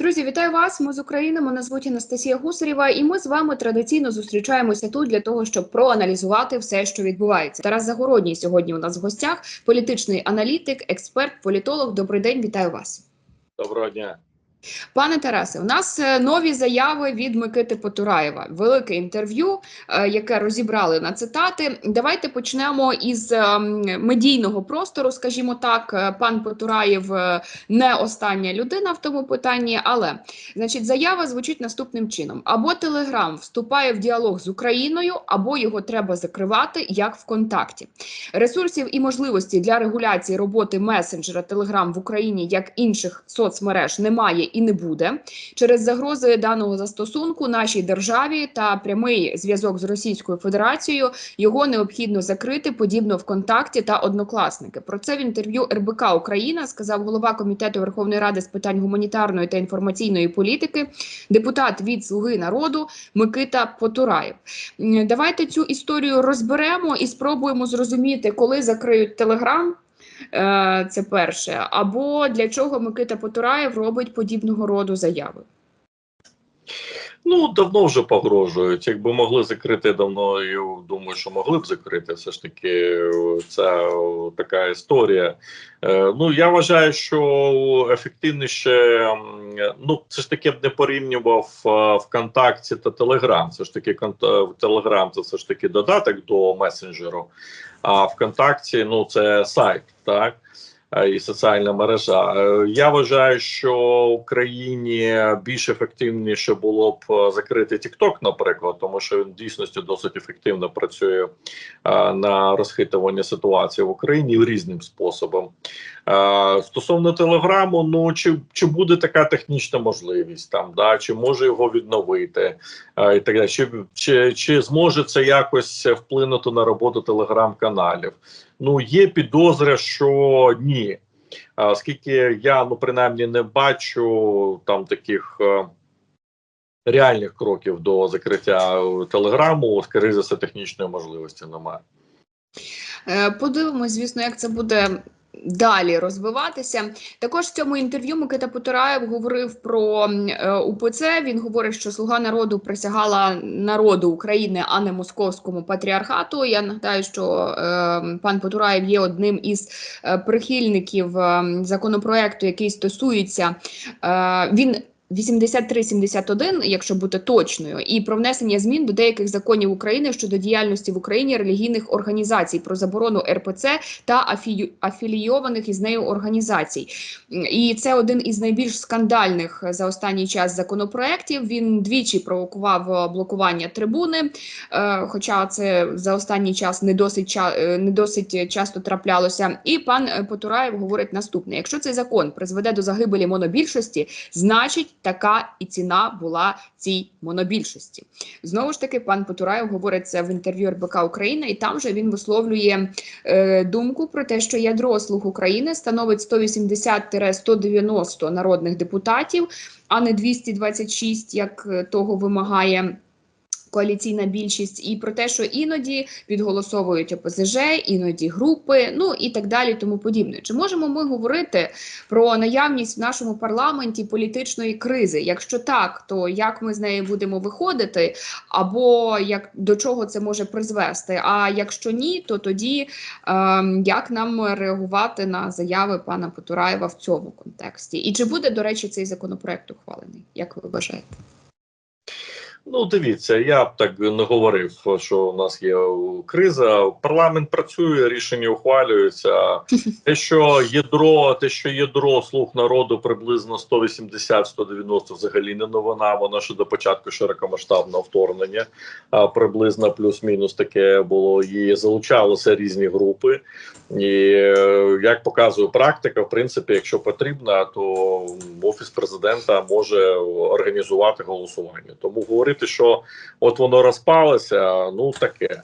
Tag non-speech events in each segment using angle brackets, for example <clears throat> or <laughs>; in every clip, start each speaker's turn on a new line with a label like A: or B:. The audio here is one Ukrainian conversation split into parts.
A: Друзі, вітаю вас. Ми з України. Мене звуть Анастасія Гусарєва, і ми з вами традиційно зустрічаємося тут для того, щоб проаналізувати все, що відбувається. Тарас Загородній сьогодні у нас в гостях, політичний аналітик, експерт, політолог. Добрий день, вітаю вас.
B: Доброго дня.
A: Пане Тарасе, у нас е, нові заяви від Микити Потураєва. Велике інтерв'ю, е, яке розібрали на цитати. Давайте почнемо із е, медійного простору. Скажімо так, пан Потураєв не остання людина в тому питанні, але значить, заява звучить наступним чином: або Телеграм вступає в діалог з Україною, або його треба закривати, як ВКонтакті. Ресурсів і можливості для регуляції роботи месенджера Телеграм в Україні, як інших соцмереж, немає і не буде. Через загрози даного застосунку нашій державі та прямий зв'язок з Російською Федерацією його необхідно закрити подібно ВКонтакті та однокласники. Про це в інтерв'ю РБК Україна сказав голова комітету Верховної Ради з питань гуманітарної та інформаційної політики, депутат від Слуги народу Микита Потураєв. Давайте цю історію розберемо і спробуємо зрозуміти, коли закриють Телеграм. Е, Це перше, або для чого Микита Потураєв робить подібного роду заяви.
B: Ну давно вже погрожують. Якби могли закрити давно, я думаю, що могли б закрити. Все ж таки, це така історія. Е, ну я вважаю, що ефективніше, ну це ж таки б не порівнював е, ВКонтакті та Телеграм. Це ж таки конт- Телеграм, це все ж таки додаток до месенджеру. А ВКонтакті, ну це сайт, так. Е, І соціальна мережа. Е, Я вважаю, що Україні більш ефективніше було б е, закрити TikTok, наприклад, тому що він дійсності досить ефективно працює на розхитування ситуації в Україні різним способом. Е, Стосовно телеграму, ну чи, чи буде така технічна можливість там, да, чи може його відновити, е, і так далі, чи, чи, чи зможе це якось вплинути на роботу телеграм-каналів? Ну, є підозра, що ні. А, Оскільки я ну принаймні не бачу там таких е, реальних кроків до закриття е, телеграму, скоріше за все, технічної можливості немає.
A: Е, Подивимось, звісно, як це буде. Далі розвиватися також в цьому інтерв'ю Микита Потураєв говорив про е, УПЦ. Він говорить, що слуга народу присягала народу України, а не московському патріархату. Я нагадаю, що е, пан Потураєв є одним із е, прихильників е, законопроекту, який стосується він. 8371, якщо бути точною, і про внесення змін до деяких законів України щодо діяльності в Україні релігійних організацій про заборону РПЦ та афію- афілійованих із нею організацій. І це один із найбільш скандальних за останній час законопроєктів. Він двічі провокував е, блокування трибуни, е, хоча це за останній час не досить е, не досить часто траплялося. І пан е, Потураєв говорить наступне: якщо цей закон призведе до загибелі монобільшості, значить така і ціна була цій монобільшості. Знову ж таки, пан Потураєв говорить це в інтерв'ю РБК Україна, і там же він висловлює е, думку про те, що ядро слуг України становить 180-190 народних депутатів, а не 226, як е, того вимагає. Коаліційна більшість і про те, що іноді підголосовують ОПЗЖ, іноді групи, ну і так далі, тому подібне. Чи можемо ми говорити про наявність в нашому парламенті політичної кризи? Якщо так, то як ми з неї будемо виходити, або як до чого це може призвести? А якщо ні, то тоді ем, як нам реагувати на заяви пана Потураєва в цьому контексті? І чи буде, до речі, цей законопроект ухвалений? Як ви вважаєте?
B: Ну, дивіться, я б так не говорив, що у нас є криза. Парламент працює, рішення ухвалюються. <laughs> Те, що ядро, те, що ядро слуг народу приблизно 180-190 взагалі не новина. Воно ще до початку широкомасштабного вторгнення, а приблизно плюс-мінус таке було. І залучалися різні групи. І е, як показує практика, в принципі, якщо потрібно, то офіс президента може організувати голосування. Тому говорити, що от воно розпалося, ну таке.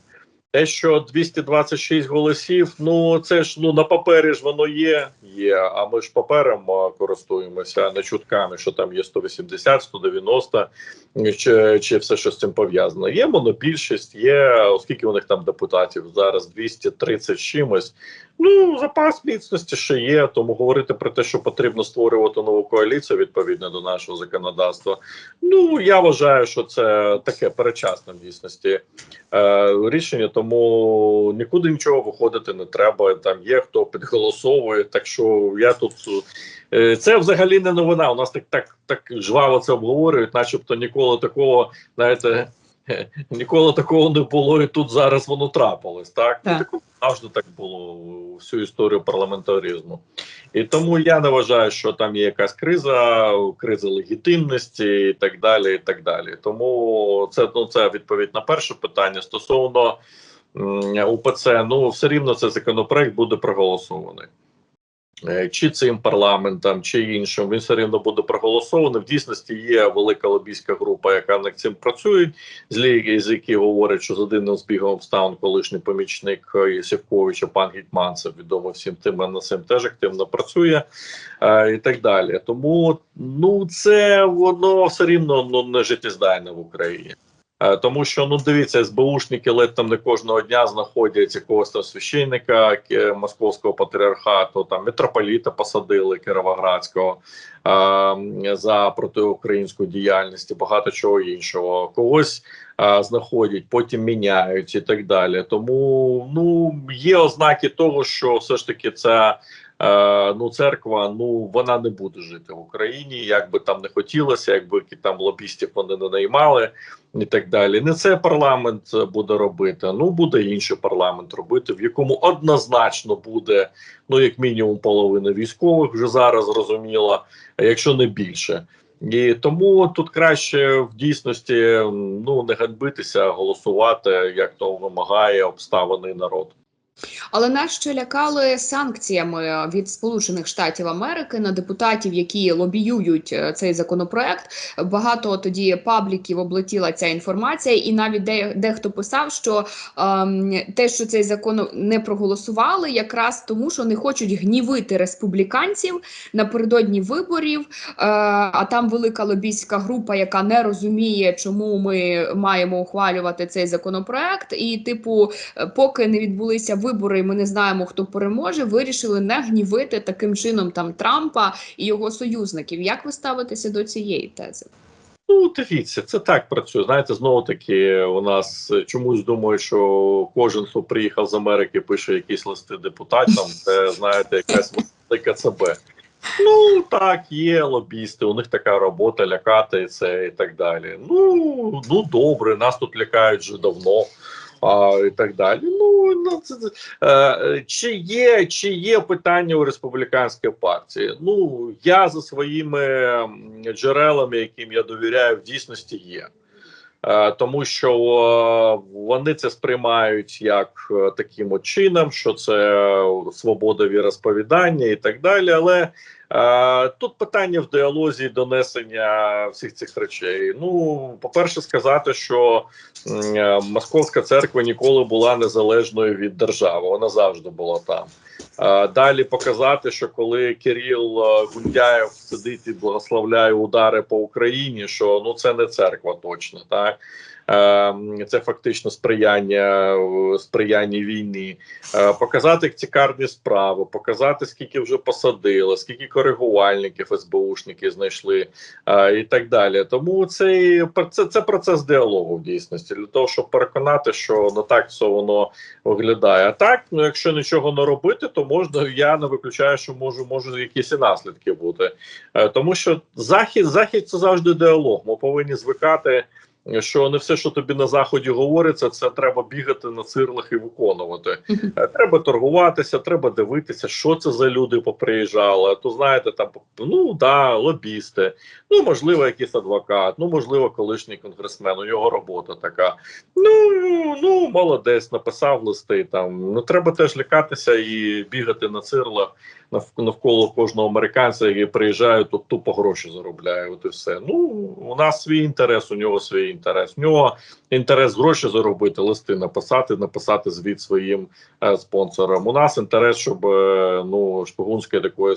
B: Те, що 226 голосів, ну це ж ну на папері ж воно є, є. А ми ж папером користуємося, не чутками, що там є 180, 190, чи, чи все що з цим пов'язано. Є монобільшість, є, оскільки у них там депутатів зараз 230 з чимось. Ну, запас міцності ще є, тому говорити про те, що потрібно створювати нову коаліцію відповідно до нашого законодавства. Ну я вважаю, що це таке перечасне в дійсності е, рішення, тому нікуди нічого виходити не треба. Там є хто підголосовує. Так що я тут е, це взагалі не новина. У нас так так так жваво це обговорюють, начебто ніколи такого, знаєте. <laughs> Ніколи такого не було, і тут зараз воно трапилось. Так,
A: Так.
B: Ну, так завжди так було всю історію парламентаризму. І тому я не вважаю, що там є якась криза, криза легітимності і так далі. і так далі. Тому це ну це відповідь на перше питання стосовно м, УПЦ. Ну все рівно цей законопроект буде проголосований. Е, Чи цим парламентом, чи іншим, він все рівно буде проголосований. В дійсності є велика лобійська група, яка над цим працює, з з які говорять, що за дивним збігом обставин колишній помічник е, Сівковича, пан Гетьманцев, відомо всім тим, а над цим теж активно працює е, і так далі. Тому ну це воно все рівно ну не життєздайне в Україні. Е, Тому що ну дивіться, СБУшники ледь там не кожного дня знаходять якогось там священника е, московського патріархату, там митрополіта посадили Кіровоградського е, за протиукраїнську діяльність і багато чого іншого. Когось е, знаходять, потім міняють і так далі. Тому ну є ознаки того, що все ж таки ця. Е, ну, церква, ну вона не буде жити в Україні, як би там не хотілося, якби там лобістів вони не наймали і так далі. Не це парламент е, буде робити. Ну буде інший парламент робити, в якому однозначно буде ну як мінімум половина військових вже зараз зрозуміло, якщо не більше. І тому тут краще в дійсності ну не ганьбитися, голосувати, як то вимагає обставини народ.
A: Але нас ще лякали санкціями від Сполучених Штатів Америки на депутатів, які лобіюють е, цей законопроект. Багато тоді пабліків облетіла ця інформація, і навіть де, дехто писав, що ем, те, що цей закон не проголосували, якраз тому, що не хочуть гнівити республіканців напередодні виборів. Е, а там велика лобійська група, яка не розуміє, чому ми маємо ухвалювати цей законопроект, і типу, е, поки не відбулися вибори, і ми не знаємо, хто переможе. Вирішили не гнівити таким чином там Трампа і його союзників. Як ви ставитеся до цієї тези?
B: Ну, дивіться, це так працює. Знаєте, знову таки, у нас чомусь думають, що кожен, хто приїхав з Америки, пише якісь листи депутатам. Це знаєте, якась велика ЦБ. Ну так, є лобісти, у них така робота лякати це і так далі. Ну ну добре, нас тут лякають вже давно. А, і так далі. Ну, ну це, це, е, чи є чи є питання у республіканської партії? Ну я за своїми джерелами, яким я довіряю, в дійсності є. Е, Тому що вони це сприймають як е, таким от чином, що це е, свобода віросповідання і так далі. Але тут питання в діалозі донесення всіх цих речей. Ну, по-перше, сказати, що Московська церква ніколи була незалежною від держави, вона завжди була там. Е, Далі показати, що коли Кирил е, Гундяєв сидить і благословляє удари по Україні, що ну це не церква точно, так це фактично сприяння сприяння війні, Е, показати цікаві справи, показати скільки вже посадили, скільки коригувальників СБУшники знайшли е, і так далі. Тому цей це, це процес діалогу в дійсності для того, щоб переконати, що не так все воно виглядає. А так, ну якщо нічого не робити, то можна. Я не виключаю, що можу можуть якісь і наслідки бути, Е, тому що захід захід це завжди діалог. Ми повинні звикати. Що не все, що тобі на заході говориться, це треба бігати на цирлах і виконувати. Е, Треба торгуватися, треба дивитися, що це за люди поприїжджали. То знаєте, там ну да, лобісти, ну можливо, якийсь адвокат, ну можливо, колишній конгресмен. У його робота така. Ну ну молодець, написав листи. Там ну треба теж лякатися і бігати на цирлах навколо кожного американця, який приїжджає, тут тупо гроші заробляє. От і все. Ну у нас свій інтерес, у нього свій інтерес. У нього інтерес гроші заробити, листи написати, написати звіт своїм е, спонсорам. У нас інтерес, щоб е, ну шпигунської такої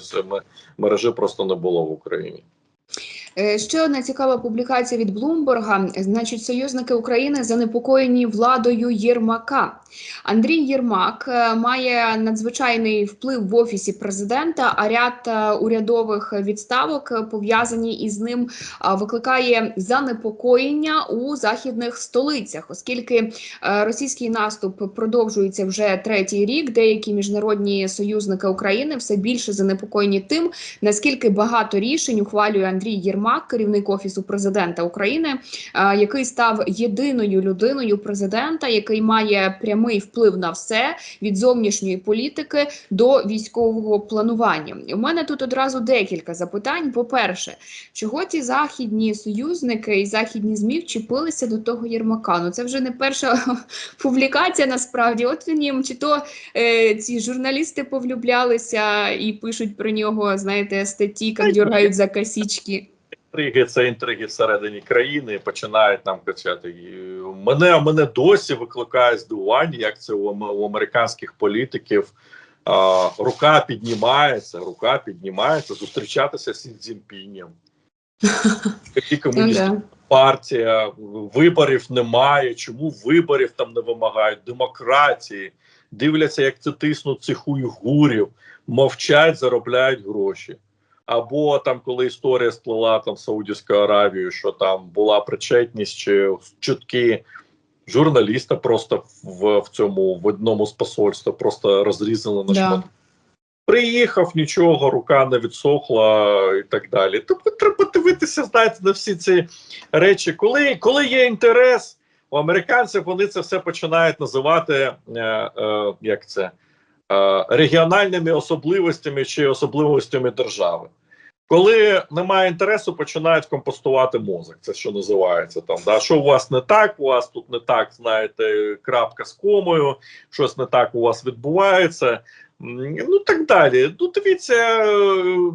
B: мережі просто не було в Україні.
A: Е, Ще одна цікава публікація від Блумберга. Значить, союзники України занепокоєні владою Єрмака. Андрій Єрмак е, має надзвичайний вплив в офісі президента. А ряд е, урядових відставок пов'язані із ним викликає занепокоєння у західних столицях, оскільки російський наступ продовжується вже третій рік. Деякі міжнародні союзники України все більше занепокоєні тим, наскільки багато рішень ухвалює Андрій Єрмак, керівник офісу президента України, е, який став єдиною людиною президента, який має прямий вплив на все від зовнішньої політики до військового планування. У мене тут одразу декілька запитань. По-перше, чого ці західні союзники і західні змі вчепилися до того Єрмака? Ну це вже не перша <laughs> публікація. Насправді, от він їм чи то е, ці журналісти повлюблялися і пишуть про нього, знаєте, статті, як дергають за косички.
B: Інтриги це інтриги всередині країни починають нам кричати. Мене мене досі викликає здивування, як це у, у американських політиків. А, рука піднімається, рука піднімається зустрічатися з Сі Цзіньпінем. Які <laughs>
A: Ну,
B: комуністична партія, виборів немає. Чому виборів там не вимагають? Демократії дивляться, як це тиснуть цих уйгурів, мовчать, заробляють гроші. Або там, коли історія сплила там Саудівську Аравію, що там була причетність чи чутки журналіста просто в, в цьому в одному з посольства просто розрізали на
A: Да.
B: шматки. Приїхав, нічого, рука не відсохла і так далі. Тобто треба дивитися, знаєте, на всі ці речі. Коли, коли є інтерес, у американців вони це все починають називати е, е, як це, е, регіональними особливостями чи особливостями держави. Коли немає інтересу, починають компостувати мозок. Це що називається там. Да? Що у вас не так, у вас тут не так, знаєте, крапка з комою, щось не так у вас відбувається. Ну так далі. Ну, дивіться,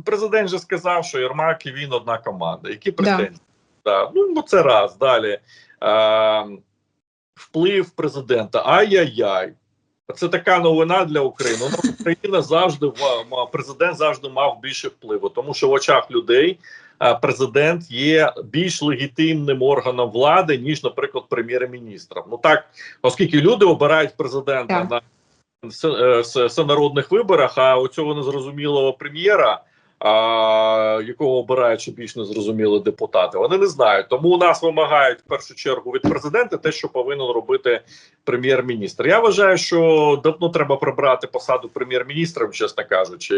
B: президент же сказав, що Єрмак і він одна команда. Які претензії? Да. Ну, ну це раз. Далі. Е, вплив президента. Ай-яй-яй. Це така новина для України. Ну, Україна завжди президент завжди мав більше впливу, тому що в очах людей е, президент є більш легітимним органом влади, ніж, наприклад, прем'єр-міністром. Ну так, оскільки люди обирають президента
A: Так.
B: на все- е, всенародних виборах, а у цього незрозумілого прем'єра. А, якого обирають ще більш незрозумілі депутати, вони не знають. Тому у нас вимагають в першу чергу від президента те, що повинен робити прем'єр-міністр. Я вважаю, що давно треба прибрати посаду прем'єр-міністра, чесно кажучи.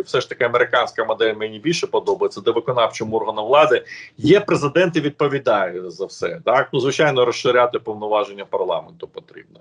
B: Все ж таки американська модель мені більше подобається, де виконавчим органом влади є президент і відповідає за все. Так ну звичайно, розширяти повноваження парламенту потрібно,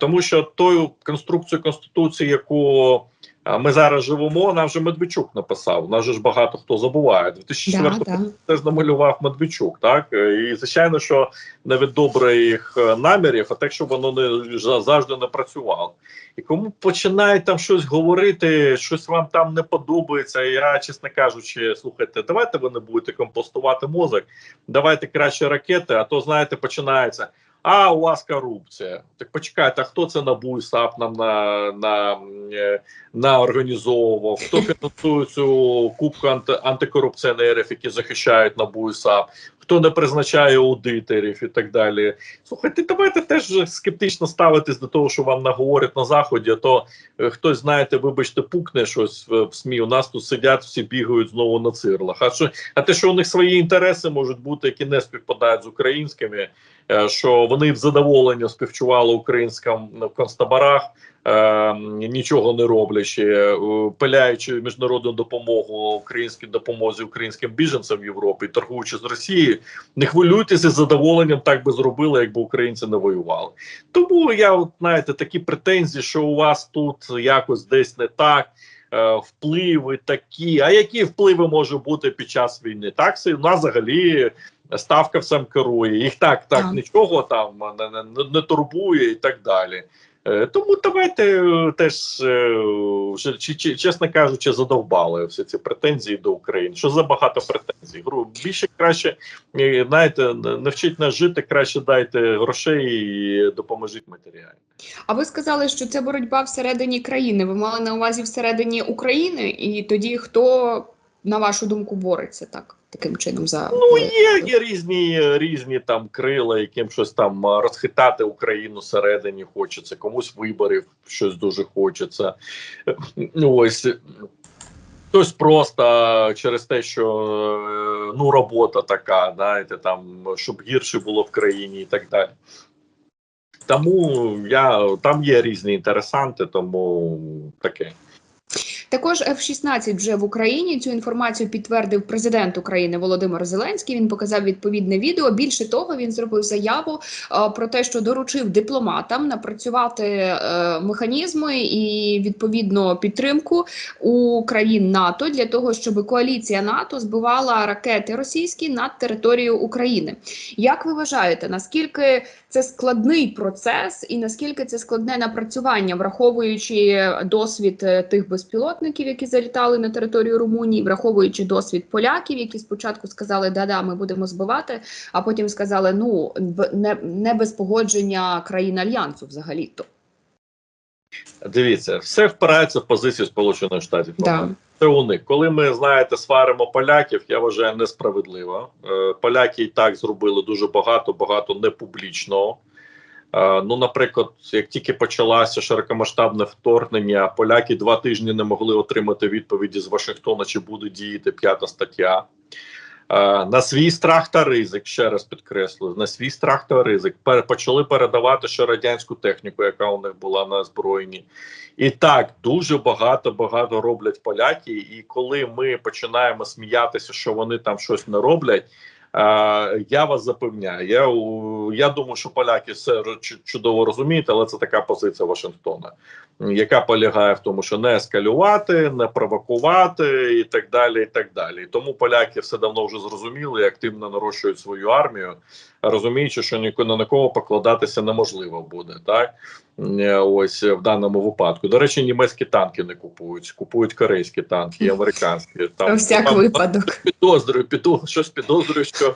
B: тому що тою конструкцію конституції, яку ми зараз живемо, нам вже Медведчук написав. Нас же ж багато хто забуває. 2004
A: Да, да.
B: теж намалював Медведчук, так і звичайно, що не від добрих е, намірів, а так, щоб воно не завжди не працювало. І кому починають там щось говорити, щось вам там не подобається. Я, чесно кажучи, слухайте, давайте ви не будете компостувати мозок, давайте краще ракети, а то знаєте, починається. А у вас корупція. Так почекайте, а хто це НАБУ і САП нам на, на, е, на організовував? Хто фінансує цю кубку анти, антикорупціонерів, які захищають НАБУ і САП? Хто не призначає аудиторів і так далі? Слухайте, давайте теж скептично ставитись до того, що вам наговорять на заході. А то е, хтось, знаєте, вибачте, пукне щось в, в СМІ. У нас тут сидять, всі бігають знову на цирлах. А що а те, що у них свої інтереси можуть бути, які не співпадають з українськими, що вони в задоволення співчували українським в концтаборах, е, нічого не роблячи, е, пиляючи міжнародну допомогу українській допомозі українським біженцям в Європі, торгуючи з Росією, не хвилюйтеся з задоволенням, так би зробили, якби українці не воювали. Тому я, от, знаєте, такі претензії, що у вас тут якось десь не так. е, Впливи такі, а які впливи можуть бути під час війни? Так, у нас взагалі ставка всім керує. Їх так, так
A: Так.
B: нічого там не, не, не, турбує і так далі. Е, Тому давайте е, теж, е, вже, чесно кажучи, задовбали всі ці претензії до України. Що за багато претензій? Гру більше краще, знаєте, не вчить нас жити, краще дайте грошей і допоможіть матеріально.
A: А ви сказали, що це боротьба всередині країни. Ви мали на увазі всередині України, і тоді хто на вашу думку, бореться так таким чином за
B: Ну, є, є різні, різні там крила, яким щось там розхитати Україну всередині хочеться, комусь виборів щось дуже хочеться. Ну, ось хтось просто через те, що е, ну робота така, знаєте, там щоб гірше було в країні і так далі. Тому я там є різні інтересанти, тому таке.
A: Також F-16 вже в Україні. Цю інформацію підтвердив президент України Володимир Зеленський. Він показав відповідне відео. Більше того, він зробив заяву е, про те, що доручив дипломатам напрацювати е, механізми і відповідно підтримку у країн НАТО для того, щоб коаліція НАТО збивала ракети російські над територією України. Як ви вважаєте, наскільки це складний процес, і наскільки це складне напрацювання, враховуючи досвід е, тих безпілотників, які залітали на територію Румунії, враховуючи досвід поляків, які спочатку сказали, да-да, ми будемо збивати, а потім сказали, ну не, не без погодження країн альянсу взагалі то.
B: Дивіться, все впирається в позицію Сполучених Штатів.
A: Да.
B: Це у них. Коли ми знаєте, сваримо поляків, я вважаю несправедливо. Е, Поляки і так зробили дуже багато, багато непублічного. Е, Ну, наприклад, як тільки почалося широкомасштабне вторгнення, поляки два тижні не могли отримати відповіді з Вашингтона, чи буде діяти п'ята стаття. Е, На свій страх та ризик, ще раз підкреслюю, на свій страх та ризик почали передавати ще радянську техніку, яка у них була на озброєнні. І так дуже багато багато роблять поляки. І коли ми починаємо сміятися, що вони там щось не роблять. Е, Я вас запевняю, я я думаю, що поляки все чудово розуміють, але це така позиція Вашингтона, яка полягає в тому, що не ескалювати, не провокувати і так далі. І так далі. І тому поляки все давно вже зрозуміли і активно нарощують свою армію, розуміючи, що ні на кого покладатися неможливо буде, так ось в даному випадку. До речі, німецькі танки не купують, купують корейські танки, американські. Там
A: всяк
B: там
A: випадок.
B: підозрюю, піду щось підозрюю, що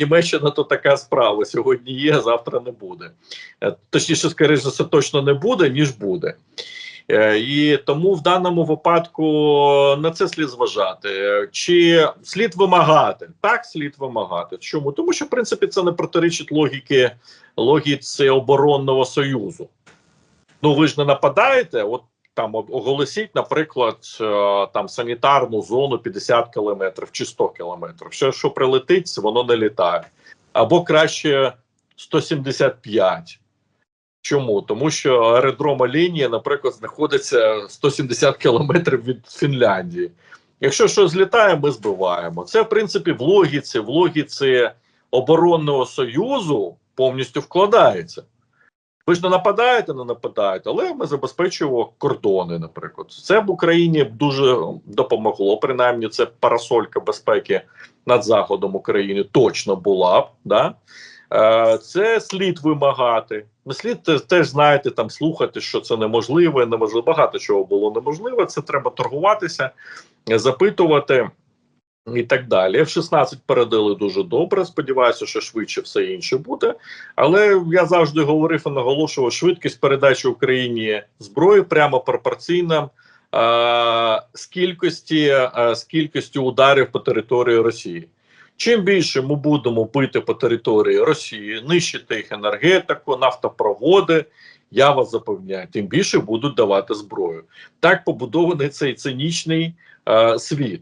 B: Німеччина то така справа. Сьогодні є, завтра не буде. Е, Точніше, скоріше за все, точно не буде, ніж буде. Е, І тому в даному випадку на це слід зважати. Е, Чи слід вимагати? Так, слід вимагати. Чому? Тому що, в принципі, це не протирічить логіки логіці оборонного союзу. Ну, ви ж не нападаєте, от там оголосіть, наприклад, е, там санітарну зону 50 кілометрів чи 100 кілометрів. Все, що прилетить, воно не літає. Або краще 175. Чому? Тому що аеродрома лінія, наприклад, знаходиться 170 кілометрів від Фінляндії. Якщо щось злітає, ми збиваємо. Це, в принципі, в логіці, в логіці оборонного союзу повністю вкладається. Ви ж не нападаєте, не нападаєте, але ми забезпечуємо кордони, наприклад. Це в Україні дуже допомогло. Принаймні, це парасолька безпеки над заходом України точно була б. Да? Е, Це слід вимагати. Не слід теж знаєте, там слухати, що це неможливо, неможливо. Багато чого було неможливо. Це треба торгуватися, запитувати. І так далі. F-16 передали дуже добре. Сподіваюся, що швидше все інше буде. Але я завжди говорив і наголошував, швидкість передачі Україні зброї прямо пропорційна е, з кількості е, з кількістю ударів по території Росії. Чим більше ми будемо бити по території Росії, нищити їх енергетику, нафтопроводи, я вас запевняю, тим більше будуть давати зброю. Так побудований цей цинічний е, світ.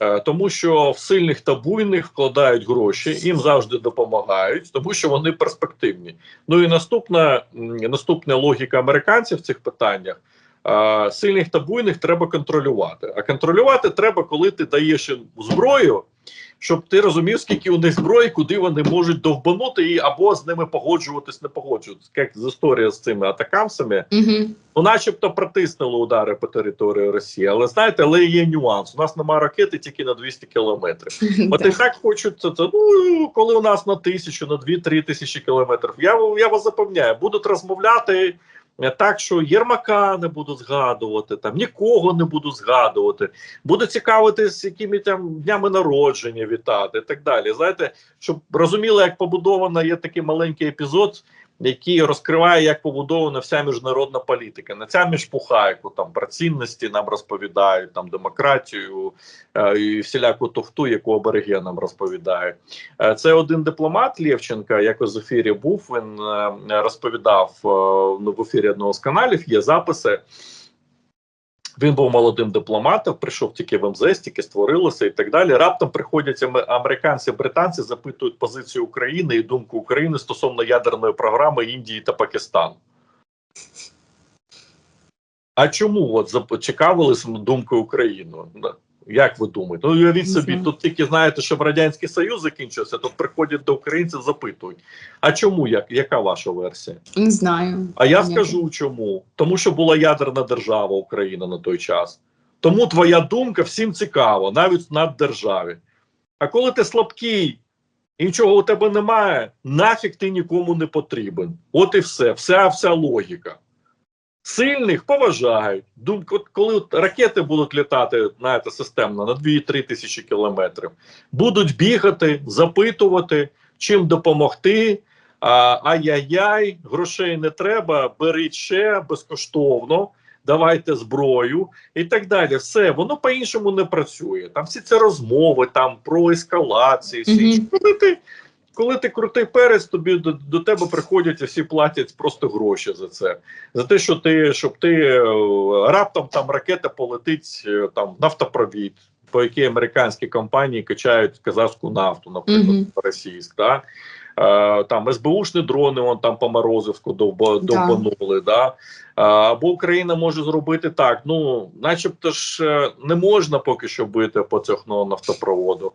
B: Е, Тому що в сильних та буйних вкладають гроші, їм завжди допомагають, тому що вони перспективні. Ну і наступна наступна логіка американців в цих питаннях: е, сильних та буйних треба контролювати. А контролювати треба, коли ти даєш їм зброю, щоб ти розумів, скільки у них зброї, куди вони можуть довбанути, і або з ними погоджуватись, не погоджуватись. Як з історія з цими атакамсами,
A: Угу.
B: Ну, начебто притиснули удари по території Росії, але знаєте, але є нюанс. У нас немає ракети тільки на 200 кілометрів. <laughs> От і так хочуть це, це. Ну коли у нас на тисячу, на 2-3 тисячі кілометрів. Я я вас запевняю, будуть розмовляти так, що Єрмака не буду згадувати, там нікого не буду згадувати. Буду цікавитись, якими там днями народження вітати і так далі. Знаєте, щоб розуміли, як побудовано, є такий маленький епізод. Який розкриває, як побудована вся міжнародна політика. Не ця міжпуха, яку там про цінності нам розповідають, там демократію е, і всіляку туфту, яку аборигенам розповідають. Е, Це один дипломат Лєвченка, якось з ефірі був. Він е, розповідав е, в ефірі одного з каналів. Є записи. Він був молодим дипломатом, прийшов тільки в МЗС, тільки створилося і так далі. Раптом приходять американці, британці, запитують позицію України і думку України стосовно ядерної програми Індії та Пакистану. А чому от зацікавились думкою України? Як ви думаєте? Ну, уявіть собі, тут тільки знаєте, що Радянський Союз закінчився, тут приходять до українців, запитують: а чому як? Яка ваша версія?
A: Не знаю.
B: А я скажу чому. Тому що була ядерна держава Україна на той час. Тому твоя думка всім цікава, навіть над державі. А коли ти слабкий і нічого у тебе немає, нафіг ти нікому не потрібен. От і все, вся вся логіка. Сильних поважають. Коли ракети будуть літати, знаєте, системно на 2-3 тисячі кілометрів, будуть бігати, запитувати, чим допомогти. Ай-яй-яй, грошей не треба, беріть ще безкоштовно, давайте зброю і так далі. Все, воно по-іншому не працює. Там всі ці розмови там про ескалації, всі інші. Коли ти, коли ти крутий перець, тобі до, до тебе приходять і всі платять просто гроші за це. За те, що ти, щоб ти е, раптом там ракета полетить е, там нафтопровід, по якій американські компанії качають казахську нафту, наприклад,
A: Мгм.
B: російськ, да? Е, там СБУшні дрони вон там по Морозовську
A: Да.
B: довбанули. Да? Е, або Україна може зробити так. Ну, начебто ж не можна поки що бити по цього нафтопроводу.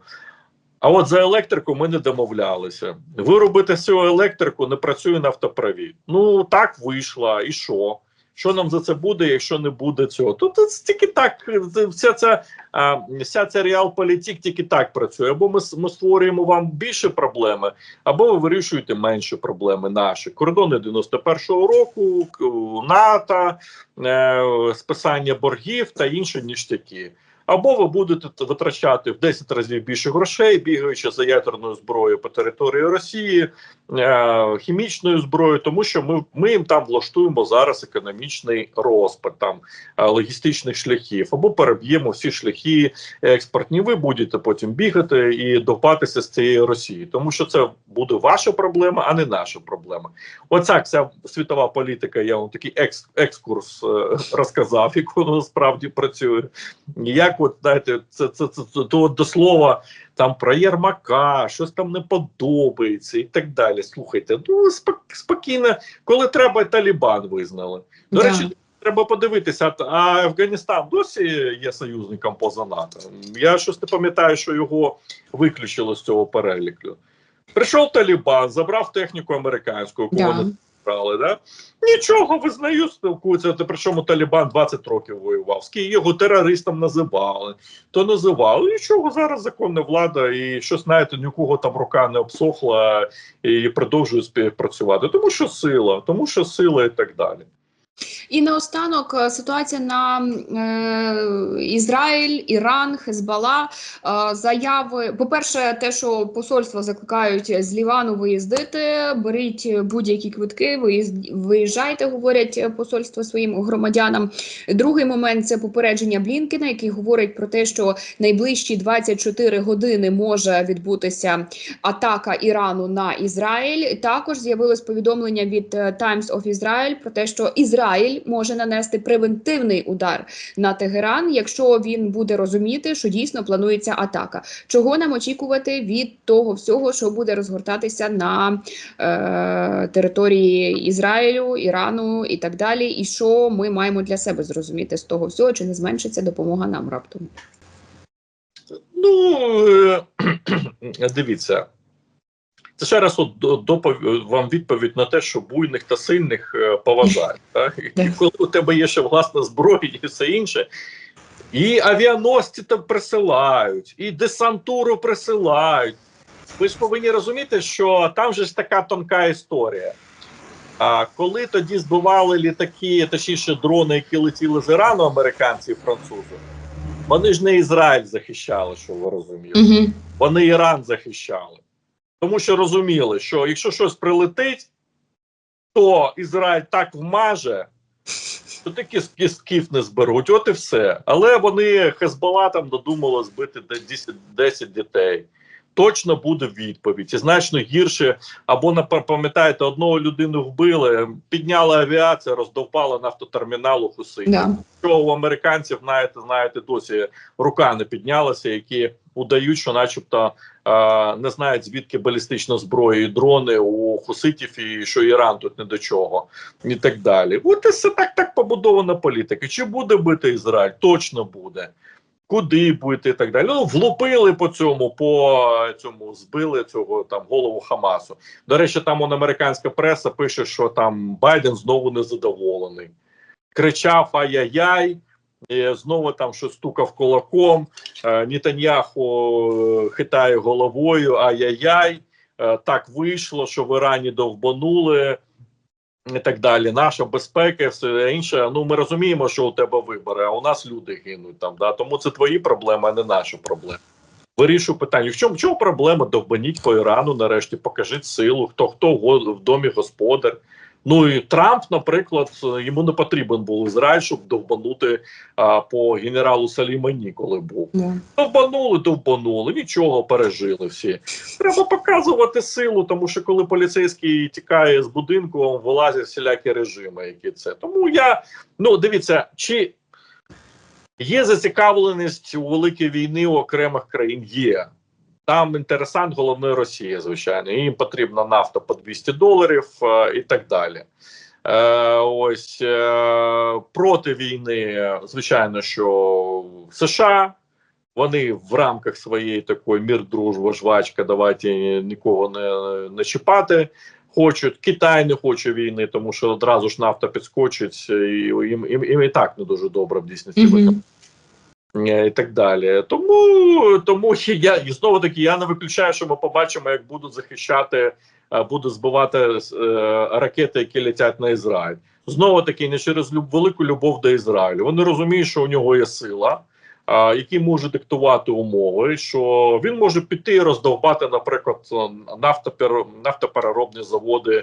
B: А от за електрику ми не домовлялися. Виробити цю електрику не працює нафтопровід. Ну так вийшло, і що? Що нам за це буде, якщо не буде цього? Тут тільки так, вся ця, вся ця реал-політик тільки так працює. Або ми, ми створюємо вам більше проблеми, або ви вирішуєте менші проблеми наші. Кордони 91-го року, НАТО, е, списання боргів та інші ніштяки. Або ви будете витрачати в 10 разів більше грошей, бігаючи за ядерною зброєю по території Росії, е, хімічною зброєю, тому що ми, ми їм там влаштуємо зараз економічний розпад там е, логістичних шляхів, або переб'ємо всі шляхи експортні. Ви будете потім бігати і допатися з цієї Росії, тому що це буде ваша проблема, а не наша проблема. Оця вся світова політика. Я вам такий екс, екскурс е, розказав, <laughs> як воно насправді працює. Як от знаєте, це, це, це, це то до слова там про Єрмака, щось там не подобається і так далі. Слухайте, ну спок- спокійно, коли треба, Талібан визнали. До
A: Да.
B: речі, треба подивитися, а- а Афганістан досі є союзником поза НАТО. Я щось не пам'ятаю, що його виключили з цього переліку. Прийшов Талібан, забрав техніку американську, яку
A: Да.
B: вони брали, да? Нічого, визнаю, спілкуються. Причому Талібан 20 років воював. Скільки його терористом називали, то називали. Нічого, зараз законна влада, і що знаєте, нікого там рука не обсохла і продовжує співпрацювати. Тому що сила, тому що сила і так далі.
A: І наостанок е, ситуація на е, Ізраїль, Іран, Хезбала. Е, заяви. По-перше, те, що посольства закликають з Лівану виїздити, беріть будь-які квитки, виїзд, виїжджайте, говорять посольства своїм громадянам. Другий момент це попередження Блінкена, який говорить про те, що найближчі 24 години може відбутися атака Ірану на Ізраїль. Також з'явилось повідомлення від е, Times of Israel про те, що Ізраїль може нанести превентивний удар на Тегеран, якщо він буде розуміти, що дійсно планується атака. Чого нам очікувати від того всього, що буде розгортатися на е, території Ізраїлю, Ірану і так далі, і що ми маємо для себе зрозуміти з того всього, чи не зменшиться допомога нам раптом?
B: Ну е, <clears throat> дивіться. Це ще раз от допов- вам відповідь на те, що буйних та сильних е, поважають. <laughs> Так? І коли у тебе є ще власна зброя і все інше, і авіаносці там присилають, і десантуру присилають. Ви ж повинні розуміти, що там же ж така тонка історія. А коли тоді збивали літаки, точніше дрони, які летіли з Ірану, американці і французи, вони ж не Ізраїль захищали, що ви розумієте.
A: Угу.
B: Вони Іран захищали. Тому що розуміли, що якщо щось прилетить, то Ізраїль так вмаже, що такі кістків не зберуть, от і все. Але вони Хезбола там додумало збити 10, 10 дітей. Точно буде відповідь. І значно гірше, або пам'ятаєте, одного людину вбили, підняла авіація, роздовбала нафтотермінал у Хусині.
A: Да.
B: Що у американців, знаєте, знаєте, досі рука не піднялася, які удають, що начебто не знають звідки балістична зброя і дрони у хуситів, і що Іран тут не до чого, і так далі. От і все так так побудована політика. Чи буде бити Ізраїль? Точно буде. Куди бити і так далі. Ну, влупили по цьому, по цьому збили цього там голову Хамасу. До речі, там он американська преса пише, що там Байден знову незадоволений. Кричав ай-яй-яй, знову там щось стукав кулаком. Е, Нетаньяху е, хитає головою, ай-яй-яй. Е, Так вийшло, що в Ірані довбанули і так далі. Наша безпека, все інше. Ну ми розуміємо, що у тебе вибори, а у нас люди гинуть там. Да? Тому це твої проблеми, а не наші проблеми. Вирішую питання. В чому, в чому проблема? Довбаніть по Ірану, нарешті покажіть силу, хто хто в домі господар. Ну і Трамп, наприклад, йому не потрібен був Ізраїль, щоб довбанути а, по генералу Салімані, коли був.
A: Да.
B: Довбанули, довбанули, нічого пережили всі. Треба показувати силу, тому що коли поліцейський тікає з будинку, вилазять всілякі режими, які це. Тому я ну дивіться, чи є зацікавленість у великій війни у окремих країн? Є. Там інтересант головний Росія, звичайно. Їм потрібна нафта по 200 доларів е, і так далі. Е, ось е, проти війни, звичайно, що США. Вони в рамках своєї такої мір, дружба, жвачка, давайте нікого не, не чіпати. Хочуть Китай не хоче війни, тому що одразу ж нафта підскочить, і їм, їм, їм і так не дуже добре в дійсності
A: Мгм.
B: Е, і так далі. Тому тому <laughs> я і знову таки я не виключаю, що ми побачимо, як будуть захищати, е, будуть збивати е, ракети, які летять на Ізраїль. Знову таки, не через люб, велику любов до Ізраїлю. Вони розуміють, що у нього є сила, а, який може диктувати умови, що він може піти і роздовбати, наприклад, нафтопер, нафтопереробні заводи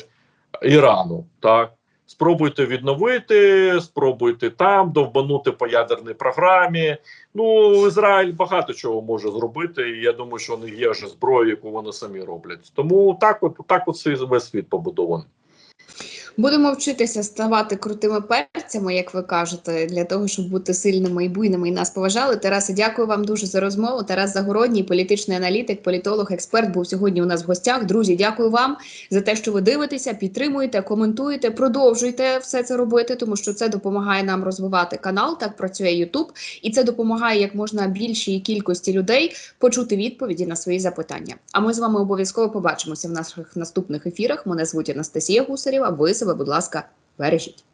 B: Ірану. Так спробуйте відновити, спробуйте там довбанути по ядерній програмі. Ну Ізраїль багато чого може зробити. І я думаю, що вони є вже зброя, яку вони самі роблять. Тому так, от так, от весь світ побудований.
A: Будемо вчитися ставати крутими перцями, як ви кажете, для того, щоб бути сильними і буйними і нас поважали. Тарасе, дякую вам дуже за розмову. Тарас Загородній, політичний аналітик, політолог, експерт, був сьогодні у нас в гостях. Друзі, дякую вам за те, що ви дивитеся, підтримуєте, коментуєте. Продовжуйте все це робити, тому що це допомагає нам розвивати канал. Так працює Ютуб, і це допомагає як можна більшій кількості людей почути відповіді на свої запитання. А ми з вами обов'язково побачимося в наших наступних ефірах. Мене звуть Анастасія Гусарєва. Ви себе, будь ласка, бережіть.